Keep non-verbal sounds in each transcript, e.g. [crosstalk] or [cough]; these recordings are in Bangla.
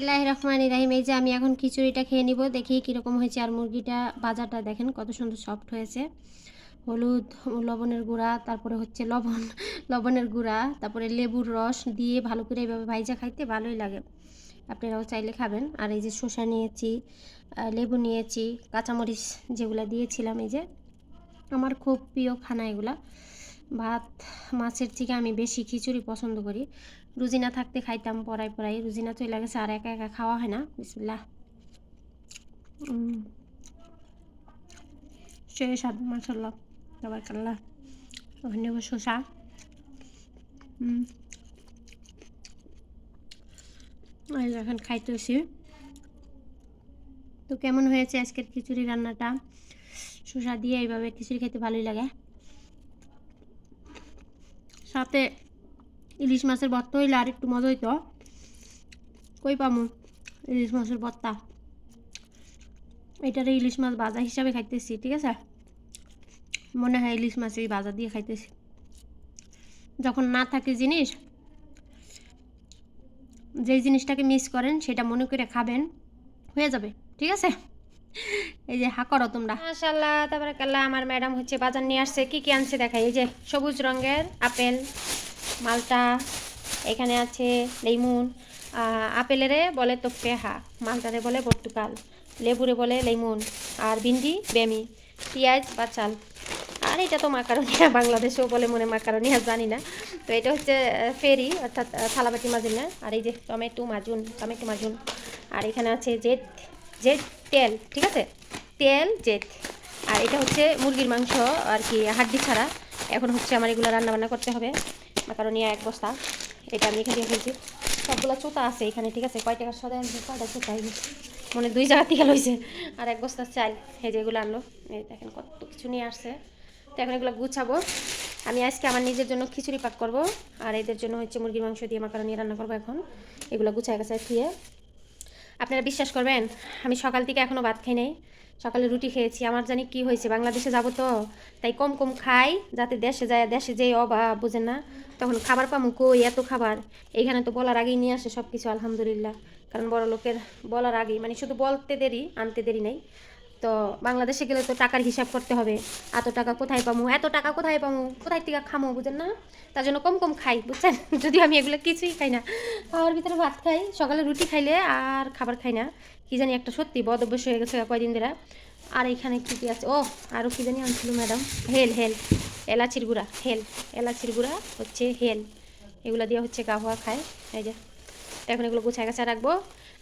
বিসমিল্লাহ রহমান রাহিম। এই যে আমি এখন খিচুড়িটা খেয়ে নিব, দেখি কীরকম হয়েছে। আর মুরগিটা বাজারটা দেখেন কত সুন্দর সফট হয়েছে। হলুদ, লবণের গুঁড়া, তারপরে হচ্ছে লবণ, [laughs] লবণের গুঁড়া, তারপরে লেবুর রস দিয়ে ভালো করে এইভাবে ভাইজা খাইতে ভালোই লাগে। আপনারাও চাইলে খাবেন। আর এই যে শসা নিয়েছি লেবু নিয়েছি, কাঁচামরিচ যেগুলো দিয়েছিলাম এই যে, আমার খুব প্রিয় খানা এগুলা। ভাত, মাছের থেকে আমি বেশি খিচুড়ি পছন্দ করি। রুজিনা থাকতে খাইতাম, পড়াই পড়াই। রুজিনা চলে গেছে, আর একা একা খাওয়া হয় না। বিসমিল্লাহ। এখন খাইতেছি। তো কেমন হয়েছে আজকের খিচুড়ি রান্নাটা? শসা দিয়ে এইভাবে খিচুড়ি খেতে ভালোই লাগে। সাথে ইলিশ মাছের ভর্তা হইলে আর একটু মজা হইতো। কই পামু? ইলিশ মাছের ভর্তা। এটারে ইলিশ মাছ ভাজা হিসাবে খাইতেছি, ঠিক আছে? মনে হয় ইলিশ মাছ মাছের ভাজা দিয়ে খাইতেছি। যখন না থাকে জিনিস যেই জিনিসটাকে মিস করেন, সেটা মনে করে খাবেন, হয়ে যাবে, ঠিক আছে? এই যে হা করো তোমরা। মাশাল্লাহ তারপরে কাল্লা আমার ম্যাডাম হচ্ছে বাজার নিয়ে আসছে। কি কি আনছে দেখাই? এই যে সবুজ রঙের আপেল। মালটা, এখানে আছে লেমন আপেলেরে বলে তো পেহা মালটারে বলে পর্তুগাল, লেবুরে বলে লেমন আর ভিন্ডি, বেমি, পেঁয়াজ বা চাল। আর এটা তো মাকারনিয়া, [laughs] বাংলাদেশেও বলে মনে মাকারনিয়া, জানি না। তো এটা হচ্ছে ফেরি, অর্থাৎ থালাবাটি মাজুন, না? আর এই যে টমেটো মাজুন টমেটো মাজুন। আর এখানে আছে জেট জেট তেল, ঠিক আছে? তেল, জেট। আর এটা হচ্ছে মুরগির মাংস আর কি, হাড্ডি ছাড়া। এখন হচ্ছে আমার এগুলো রান্না বান্না করতে হবে। মাকারনিয়া এক বস্তা। এটা আমি এখানে ফেলছি। সবগুলো চোতা আছে এখানে, ঠিক আছে? কয় টাকার সদায় আমি কয়টা চোতা মনে দুই জায়গা থেকে লইছে। আর এক বস্তা চাল। এই যেগুলো আনলো। এই দেখেন কত কিছু নিয়ে আসছে। তো এখন এগুলো গুছাবো। আমি আজকে আমার নিজের জন্য খিচুড়ি পাক করব। আর এদের জন্য হচ্ছে মুরগির মাংস দিয়ে মাকারনি রান্না করব এখন। এগুলো গুছায় গেছে ধুয়ে। আপনারা বিশ্বাস করবেন, আমি সকাল থেকে এখনও ভাত খাই নাই। সকালে রুটি খেয়েছি, আমার জানি কি হয়েছে, বাংলাদেশে যাব তো, তাই কম কম খাই, যাতে দেশে যায়, দেশে যেয়ে অভাব, বুঝেন না? তখন খাবার পামু কই, এত খাবার? এইখানে তো বলার আগেই নিয়ে আসে সব কিছু আলহামদুলিল্লাহ। কারণ বড় লোকের বলার আগেই মানে শুধু বলতে দেরি, আনতে দেরি নেই। তো বাংলাদেশে গেলে তো টাকার হিসাব করতে হবে। এত টাকা কোথায় পামু? এত টাকা কোথায় পামু? কোথায় থেকে খামো? বুঝেন না? তার জন্য কম কম খাই, বুঝছেন? [laughs] যদি আমি এগুলো কিছুই খাই না। খাওয়ার ভিতরে ভাত খাই, সকালে রুটি খাইলে আর খাবার খাই না। কি জানি একটা সত্যি বদ অভ্যাস হয়ে গেছে কয়দিন ধরে। আর এখানে কী কী আছে? ও আরও কী জানি আনছিল ম্যাডাম। হেল হেল, এলাচির গুঁড়া, হেল। এলাচির গুঁড়া হচ্ছে হেল। এগুলো দিয়ে হচ্ছে গা হওয়া খায়। এই যে, এখন এগুলো গুছায় গাছা রাখব।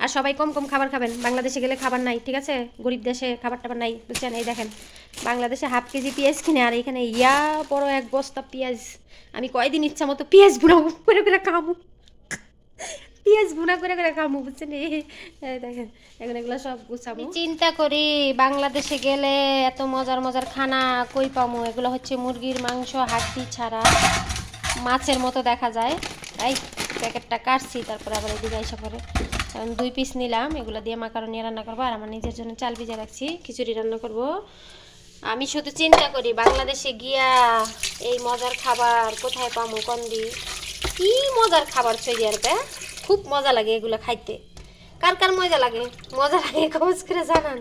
আর সবাই কম কম খাবার খাবেন। বাংলাদেশে গেলে খাবার নাই, ঠিক আছে? গরিব দেশে খাবার টাবার নাই, বুঝছেন? এই দেখেন, বাংলাদেশে হাফ কেজি পেঁয়াজ কিনে, আর এখানে ইয়া বড় এক বস্তা পেঁয়াজ। আমি কয়দিন ইচ্ছা মতো পেঁয়াজ বুড়া করে করে খামু পেঁয়াজ ভুনা করে করে খামু বুঝছেন? দেখেন, এখন এগুলো সব গুছাবো। চিন্তা করি, বাংলাদেশে গেলে এত মজার মজার খানা কই পামু? এগুলো হচ্ছে মুরগির মাংস, হাড্ডি ছাড়া মাছের মতো দেখা যায়। এই প্যাকেটটা কাটছি, তারপরে আবার এদিকে আইসা পরে দুই পিস নিলাম, এগুলো দিয়ে মাকারনি রান্না করব, আর আমার নিজের জন্য চাল ভিজে রাখছি, খিচুড়ি রান্না করব। আমি শুধু চিন্তা করি, বাংলাদেশে গিয়া এই মজার খাবার কোথায় পামু কন্দি কি মজার খাবার চই আর বে? খুব মজা লাগে এগুলো খাইতে। কার কার মজা লাগে? মজা লাগে খোঁজ করে জানান।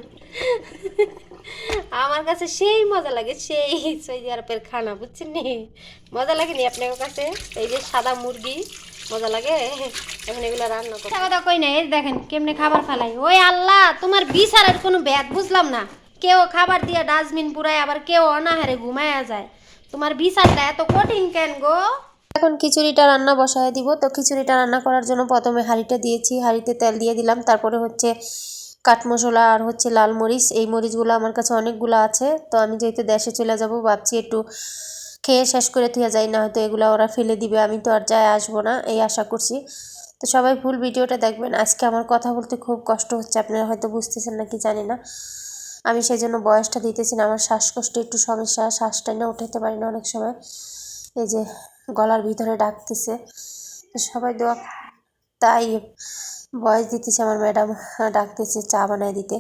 আমার কাছে সেই মজা লাগে, সেই সৌদি আরবের খানা, বুঝছেন নি? মজা লাগে নি আপনার কাছে? এই যে সাদা মুরগি মজা লাগে? এখন এগুলো রান্না করব কথা কই না এই দেখেন কেমনে খাবার ফেলাই। ওই আল্লাহ তোমার বিচারের কোনো ব্যাগ বুঝলাম না। কেউ খাবার দিয়ে ডাস্টবিন পুরায় আবার কেউ অনাহারে ঘুমায়া যায়। তোমার বিচারটা এত কঠিন কেন গো? এখন খিচুড়িটা রান্না বসায় দিব। তো খিচুড়িটা রান্না করার জন্য প্রথমে হাঁড়িটা দিয়েছি। হাঁড়িতে তেল দিয়ে দিলাম। তারপরে হচ্ছে কাঠ মশলা আর হচ্ছে লাল মরিচ। এই মরিচগুলো আমার কাছে অনেকগুলো আছে। তো আমি যেহেতু দেশে চলে যাব ভাবছি একটু খেয়ে শেষ করে থিয়া যাই না হয়তো এগুলো ওরা ফেলে দিবে, আমি তো আর যায় আসব না, এই আশা করছি। তো সবাই ফুল ভিডিওটা দেখবেন, আজকে আমার কথা বলতে খুব কষ্ট হচ্ছে, আপনারা হয়তো বুঝতেছেন না কি জানি না। আমি সেই জন্য বয়সটা দিতেছি না, আমার শ্বাসকষ্ট একটু সমস্যা শ্বাসটা না উঠাতে পারি না অনেক সময়। এই যে গলার ভিতরে ডাকতেছে, তো সবাই দোয়া, তাই বয়স দিতেছে আমার ম্যাডাম, ডাকতেছে চা বানায় দিতে।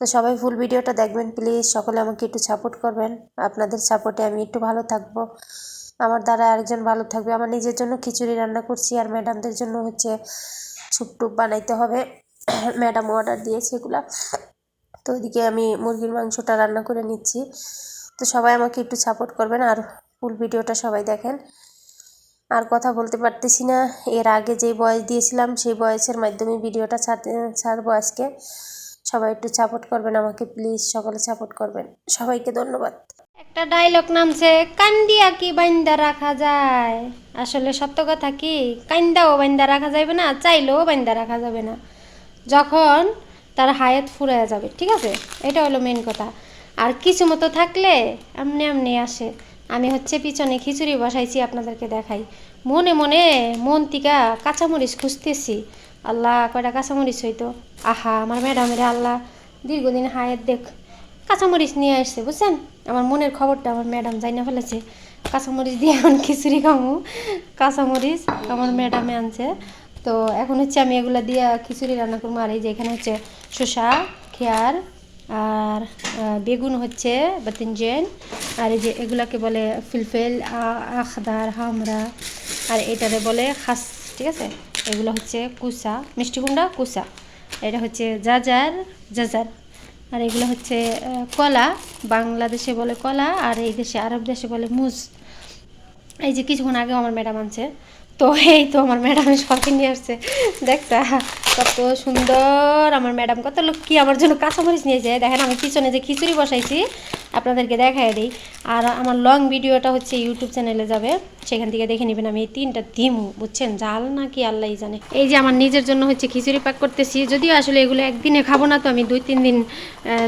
তো সবাই ফুল ভিডিওটা দেখবেন প্লিজ সকলে আমাকে একটু সাপোর্ট করবেন। আপনাদের সাপোর্টে আমি একটু ভালো থাকব। আমার দ্বারা আরেকজন ভালো থাকবে। আমার নিজের জন্য খিচুড়ি রান্না করছি আর ম্যাডামদের জন্য হচ্ছে স্যুপ টুপ বানাইতে হবে। [clears throat] ম্যাডাম অর্ডার দিয়েছে এগুলা। তো ওইদিকে আমি মুরগির মাংসটা রান্না করে নিচ্ছি। তো সবাই আমাকে একটু সাপোর্ট করবেন আর ফুল ভিডিওটা সবাই দেখেন। আর কথা বলতে পারতেছি না। এর আগে যে বয়স দিয়েছিলাম, সেই বয়সের মাধ্যমে ভিডিওটা ছাড়তে ছাড়বো আজকে। সবাই একটু সাপোর্ট করবেন, আমাকে প্লিজ সকলে সাপোর্ট করবেন। সবাইকে ধন্যবাদ। একটা ডায়লগ নামছে, কান্দিয়া কি বাইন্দা রাখা যায়? আসলে সত্য কথা কি? কান্দাও বাইন্দা রাখা যাবে না, চাইলেও বাইন্দা রাখা যাবে না। যখন তার হায়াত ফুরাইয়া যাবে, ঠিক আছে? এটা হলো মেন কথা। আর কিছু মতো থাকলে এমনি এমনি আসে। আমি হচ্ছে পিছনে খিচুড়ি বসাইছি, আপনাদেরকে দেখাই। মনে মনে মন টিকা কাঁচামরিচ খুঁজতেছি। আল্লাহ, কয়টা কাঁচামরিচ হইতো? আহা, আমার ম্যাডামের আল্লাহ, দীর্ঘদিন হায়াত দেখ, কাঁচামরিচ নিয়ে আসছে, বুঝছেন? আমার মনের খবরটা আমার ম্যাডাম যাই না ফেলেছে। কাঁচামরিচ দিয়ে এখন খিচুড়ি খামু। কাঁচামরিচ আমার ম্যাডামে আনছে। তো এখন হচ্ছে আমি এগুলো দিয়ে খিচুড়ি রান্না করব। আর এই যে এখানে হচ্ছে শসা, খেয়ার আর বেগুন হচ্ছে বাতিনজেন আর এই যে এগুলাকে বলে ফিলফেল আখদার, হামরা। আর এটারে বলে খাস, ঠিক আছে? এগুলো হচ্ছে কুসা, মিষ্টি কুমড়া, কুসা। এটা হচ্ছে জাজার জাজার। আর এগুলো হচ্ছে কলা, বাংলাদেশে বলে কলা আর এই দেশে, আরব দেশে বলে মুজ। এই যে কিছুক্ষণ আগে আমার ম্যাডাম আনছে। তো এই তো আমার ম্যাডাম শখে নিয়ে আসছে। দেখতা কত সুন্দর আমার ম্যাডাম কত লোক কি আমার জন্য কাঁচামরিচ নিয়ে যায়। দেখেন আমি পিছনে যে খিচুড়ি বসাইছি, আপনাদেরকে দেখাই দিই। আর আমার লং ভিডিওটা হচ্ছে ইউটিউব চ্যানেলে যাবে। সেখান থেকে দেখে নেবেন আমি এই তিনটা দিমু বুঝছেন? জাল না কি আল্লাহই জানে। এই যে আমার নিজের জন্য হচ্ছে খিচুড়ি প্যাক করতেছি। যদিও আসলে এগুলো একদিনে খাব না, তো আমি দুই তিন দিন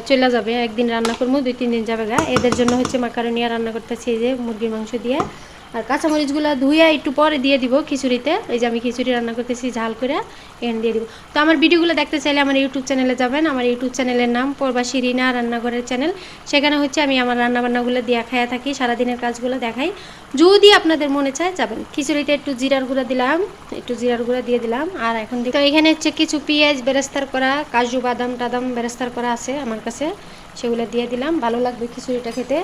চলে যাবে। একদিন রান্না করব, দুই তিন দিন যাবে গা। এদের জন্য হচ্ছে মাকারনিয়া রান্না করতেছি এই যে মুরগির মাংস দিয়ে। আর কাঁচামরিচগুলো ধুইয়া একটু পরে দিয়ে দিব খিচুড়িতে। এই যে আমি খিচুড়ি রান্না করতেছি, ঝাল করে এখানে দিয়ে দিব। তো আমার ভিডিওগুলো দেখতে চাইলে আমার ইউটিউব চ্যানেলে যাবেন। আমার ইউটিউব চ্যানেলের নাম প্রবাসী রিনা রান্নাঘরের চ্যানেল সেখানে হচ্ছে আমি আমার রান্নাবান্নাগুলো দিয়ে খায়া থাকি, সারাদিনের কাজগুলো দেখাই। যদি আপনাদের মনে চায়, যাবেন। খিচুড়িতে একটু জিরার গুঁড়া দিলাম, একটু জিরার গুঁড়া দিয়ে দিলাম। আর এখন তো এখানে হচ্ছে কিছু পেঁয়াজ বেরেস্তার করা, কাজু বাদাম টাদাম বেরেস্তার করা আছে আমার কাছে। সেগুলো দিয়ে দিলাম। ভালো লাগবে খিচুড়িটা খেতে।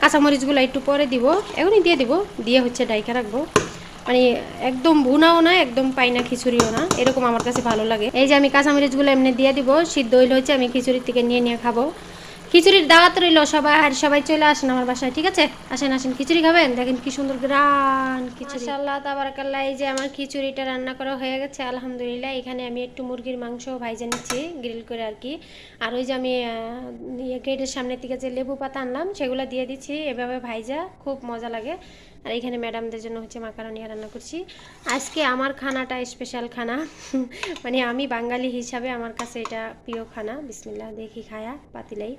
কাঁচামরিচগুলো একটু পরে দিব। এখনই দিয়ে দিব। দিয়ে হচ্ছে ডাইকা রাখব। মানে একদম ভুনাও না, একদম পাইনা খিচুড়িও না। এরকম আমার কাছে ভালো লাগে। এই যে আমি কাঁচামরিচগুলো এমনি দিয়ে দিব, সিদ্ধ হইলে হচ্ছে আমি খিচুড়ির থেকে নিয়ে নিয়ে খাব। খিচুড়ির দাওয়াত রইল, সবাই, আর সবাই চলে আসেন আমার বাসায়, ঠিক আছে? আসেন আসেন, খিচুড়ি খাবেন? দেখেন কি সুন্দর গ্রান খিচুড়ি। মাশাআল্লাহ, তাবারাকাল্লাহ, এই যে আমার খিচুড়িটা রান্না করা হয়ে গেছে, আলহামদুলিল্লাহ। এখানে আমি একটু মুরগির মাংস ভাইজা নিচ্ছি, গ্রিল করে আর কি। আর ওই যে আমি ইয়ে গেটের সামনের দিকে যে লেবু পাতা আনলাম, সেগুলো দিয়ে দিচ্ছি, এভাবে ভাইজা, খুব মজা লাগে। আর এখানে ম্যাডামদের জন্য হচ্ছে মাকারনিয়া রান্না করছি। আজকে আমার খানাটা স্পেশাল খানা। মানে আমি বাঙালি হিসাবে আমার কাছে এটা প্রিয় খানা। বিসমিল্লাহ, দেখি খায়া, পাতিলাই।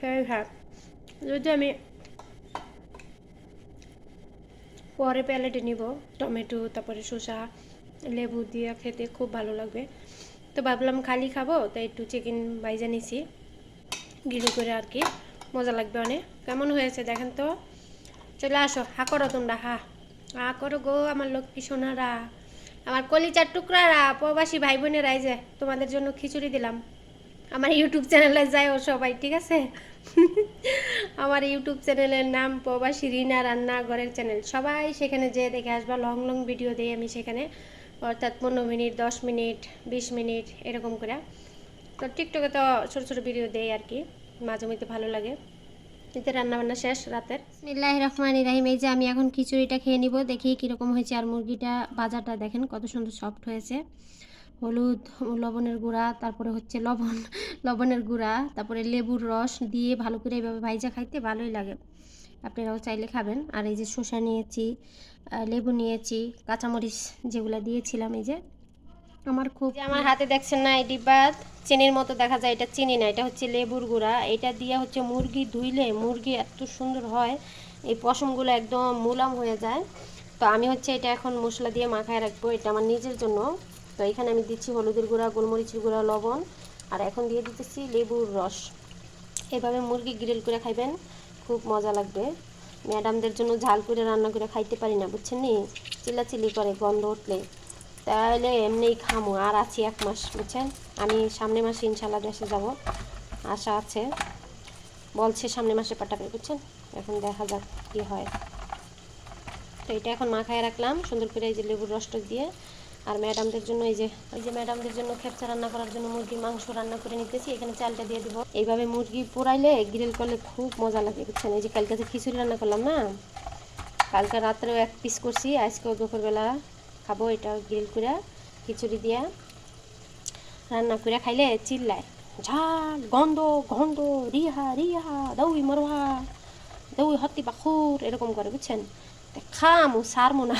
হ্যাঁ যদি আমি পরে প্যালেটে নিব, টমেটো, তারপরে শসা, লেবু দিয়ে খেতে খুব ভালো লাগবে। তো ভাবলাম খালি খাব, তাই একটু চিকেন বাইজা নিছি। গিরি করে আর কি, মজা লাগবে অনেক। কেমন হয়েছে দেখেন তো? চলে আসো, হা করো তোমরা, হা। হা করো গো আমার লক্ষ্মী সোনারা। আমার কলিচার টুকরারা, প্রবাসী ভাই বোনেরা যে তোমাদের জন্য খিচুড়ি দিলাম। আমার ইউটিউব চ্যানেলে যায় ও সবাই, ঠিক আছে? [laughs] আমার ইউটিউব চ্যানেলের নাম প্রবাসী রিনা রান্না ঘরের চ্যানেল সবাই সেখানে যেয়ে দেখে আসবা লং লং ভিডিও দিই আমি সেখানে। অর্থাৎ পনেরো মিনিট, দশ মিনিট, বিশ মিনিট, এরকম করে। তো টিকটকে তো ছোটো ছোটো ভিডিও দেয় আর কি, মাঝে মধ্যে ভালো লাগে। এতে রান্নাবান্না শেষ রাতের। বিসমিল্লাহ রহমান রাহিম। এই যে আমি এখন খিচুড়িটা খেয়ে নিব, দেখি কীরকম হয়েছে। আর মুরগিটা বাজারটা দেখেন কত সুন্দর সফট হয়েছে। হলুদ, লবণের গুঁড়া, তারপরে হচ্ছে লবণ, [laughs] লবণের গুঁড়া, তারপরে লেবুর রস দিয়ে ভালো করে এইভাবে ভাইজা খাইতে ভালোই লাগে। আপনারাও চাইলে খাবেন। আর এই যে শসা নিয়েছি লেবু নিয়েছি, কাঁচামরিচ যেগুলো দিয়েছিলাম এই যে, আমার খুব আমার হাতে দেখছেন না এই ডিব্বা চিনির মতো দেখা যায়, এটা চিনি না, এটা হচ্ছে লেবুর গুঁড়া। এটা দিয়ে হচ্ছে মুরগি ধুইলে মুরগি এত সুন্দর হয়, এই পশমগুলো একদম মুলাম হয়ে যায়। তো আমি হচ্ছে এটা এখন মশলা দিয়ে মাখায় রাখব, এটা আমার নিজের জন্য। তো এখানে আমি দিচ্ছি হলুদের গুঁড়া, গোলমরিচের গুঁড়া, লবণ, আর এখন দিয়ে দিতেছি লেবুর রস। এভাবে মুরগি গ্রিল করে খাইবেন, খুব মজা লাগবে। ম্যাডামদের জন্য ঝাল করে রান্না করে খাইতে পারি না, বুঝছেন নি? চিল্লাচিল্লি করে গন্ধ উঠলে। তাহলে এমনিই খামো, আর আছি এক মাস, বুঝছেন? আমি সামনে মাসে ইনশাল্লাহ দেশে যাব, আশা আছে। বলছে সামনে মাসে পাঠাবে, বুঝছেন? এখন দেখা যাক কী হয়। তো এটা এখন মাখায় রাখলাম, সুন্দর করে এই যে লেবুর রসটা দিয়ে আর ম্যাডামদের জন্য এই যে এই যে ম্যাডামদের জন্য খেপচা রান্না করার জন্য মুরগির মাংস রান্না করে নিতেছি, এখানে চালটা দিয়ে দিব। এইভাবে মুরগি পোড়াইলে গ্রিল করলে খুব মজা লাগে, বুঝছেন? এই যে কালকে যে খিচুড়ি রান্না করলাম না? কালকে রাত্রেও এক পিস করছি, আজকেও দুপুরবেলা খাব এটা গ্রিল করে খিচুড়ি দিয়া। রান্না করে খাইলে চিল্লায়, ঝাল, গন্ধ গন্ধ, রিহা রিহা, দৌই, মরুহা, দৌই, হত্তি পাখুর এরকম করে, বুঝছেন? খামু, সারমু না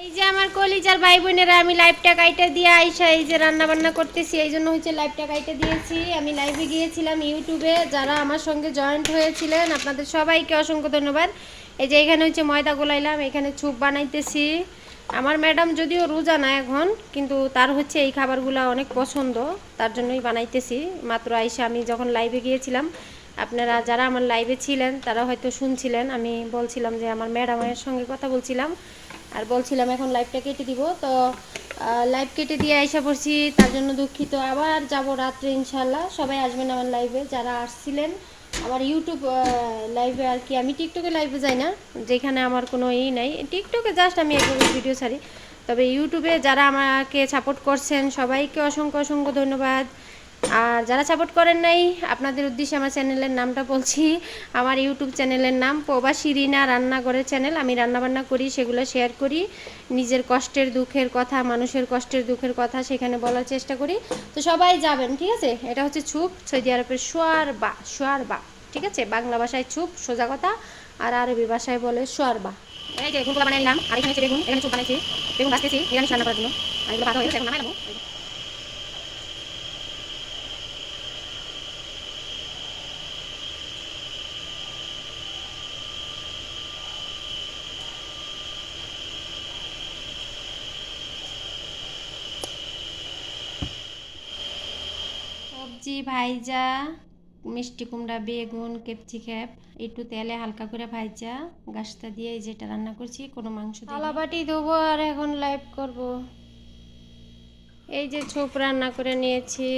এই যে আমার কলিজার ভাই বোনেরা আমি লাইভটা কাইটা দিয়ে আইসা এই যে রান্না বান্না করতেছি, এই জন্য হচ্ছে লাইভটা কাইটা দিয়েছি। আমি লাইভে গিয়েছিলাম ইউটিউবে, যারা আমার সঙ্গে জয়েন্ট হয়েছিলেন, আপনাদের সবাইকে অসংখ্য ধন্যবাদ। এই যে এখানে হচ্ছে ময়দা গোলাইলাম, এখানে চুপ বানাইতেছি। আমার ম্যাডাম যদিও রোজা না এখন, কিন্তু তার হচ্ছে এই খাবারগুলো অনেক পছন্দ, তার জন্যই বানাইতেছি। মাত্র আইসা আমি যখন লাইভে গিয়েছিলাম, আপনারা যারা আমার লাইভে ছিলেন, তারা হয়তো শুনছিলেন, আমি বলছিলাম যে আমার ম্যাডামের সঙ্গে কথা বলছিলাম। আর বলছিলাম এখন লাইভটা কেটে দিব। তো লাইভ কেটে দিয়ে আইসা পড়ছি, তার জন্য দুঃখিত। আবার যাব রাত্রে ইনশাল্লাহ সবাই আসবেন আমার লাইভে যারা আসছিলেন। আমার ইউটিউব লাইভে আর কি, আমি টিকটকে লাইভে যাই না। যেখানে আমার কোনো ই নাই। টিকটকে জাস্ট আমি একভাবে ভিডিও ছাড়ি। তবে ইউটিউবে যারা আমাকে সাপোর্ট করছেন, সবাইকে অসংখ্য অসংখ্য ধন্যবাদ। আর যারা সাপোর্ট করেন নাই, আপনাদের উদ্দেশ্যে আমার চ্যানেলের নামটা বলছি। আমার ইউটিউব চ্যানেলের নাম প্রবাসী রিনা রান্নাঘরের চ্যানেল আমি রান্নাবান্না করি, সেগুলো শেয়ার করি। নিজের কষ্টের দুঃখের কথা, মানুষের কষ্টের দুঃখের কথা সেখানে বলার চেষ্টা করি। তো সবাই যাবেন, ঠিক আছে? এটা হচ্ছে ছুপ, সৌদি আরবের সোয়ার বা সোয়ার বা ঠিক আছে? বাংলা ভাষায় ছুপ, সোজা কথা, আর আরবি ভাষায় বলে সোয়ার বা এই যে বানাইলাম আর এখানে এখানে বানাইছি। রান্না করার জন্য। গেছে, এখন নামাই সবজি ভাইজা, মিষ্টি কুমড়া, বেগুন, কেপচি খেপ, একটু তেলে হালকা করে ভাইজা, গাছটা দিয়ে এই যেটা রান্না করছি, কোনো মাংস থালা বাটি দেবো আর এখন লাইভ করব। এই যে ছোপ রান্না করে নিয়েছি।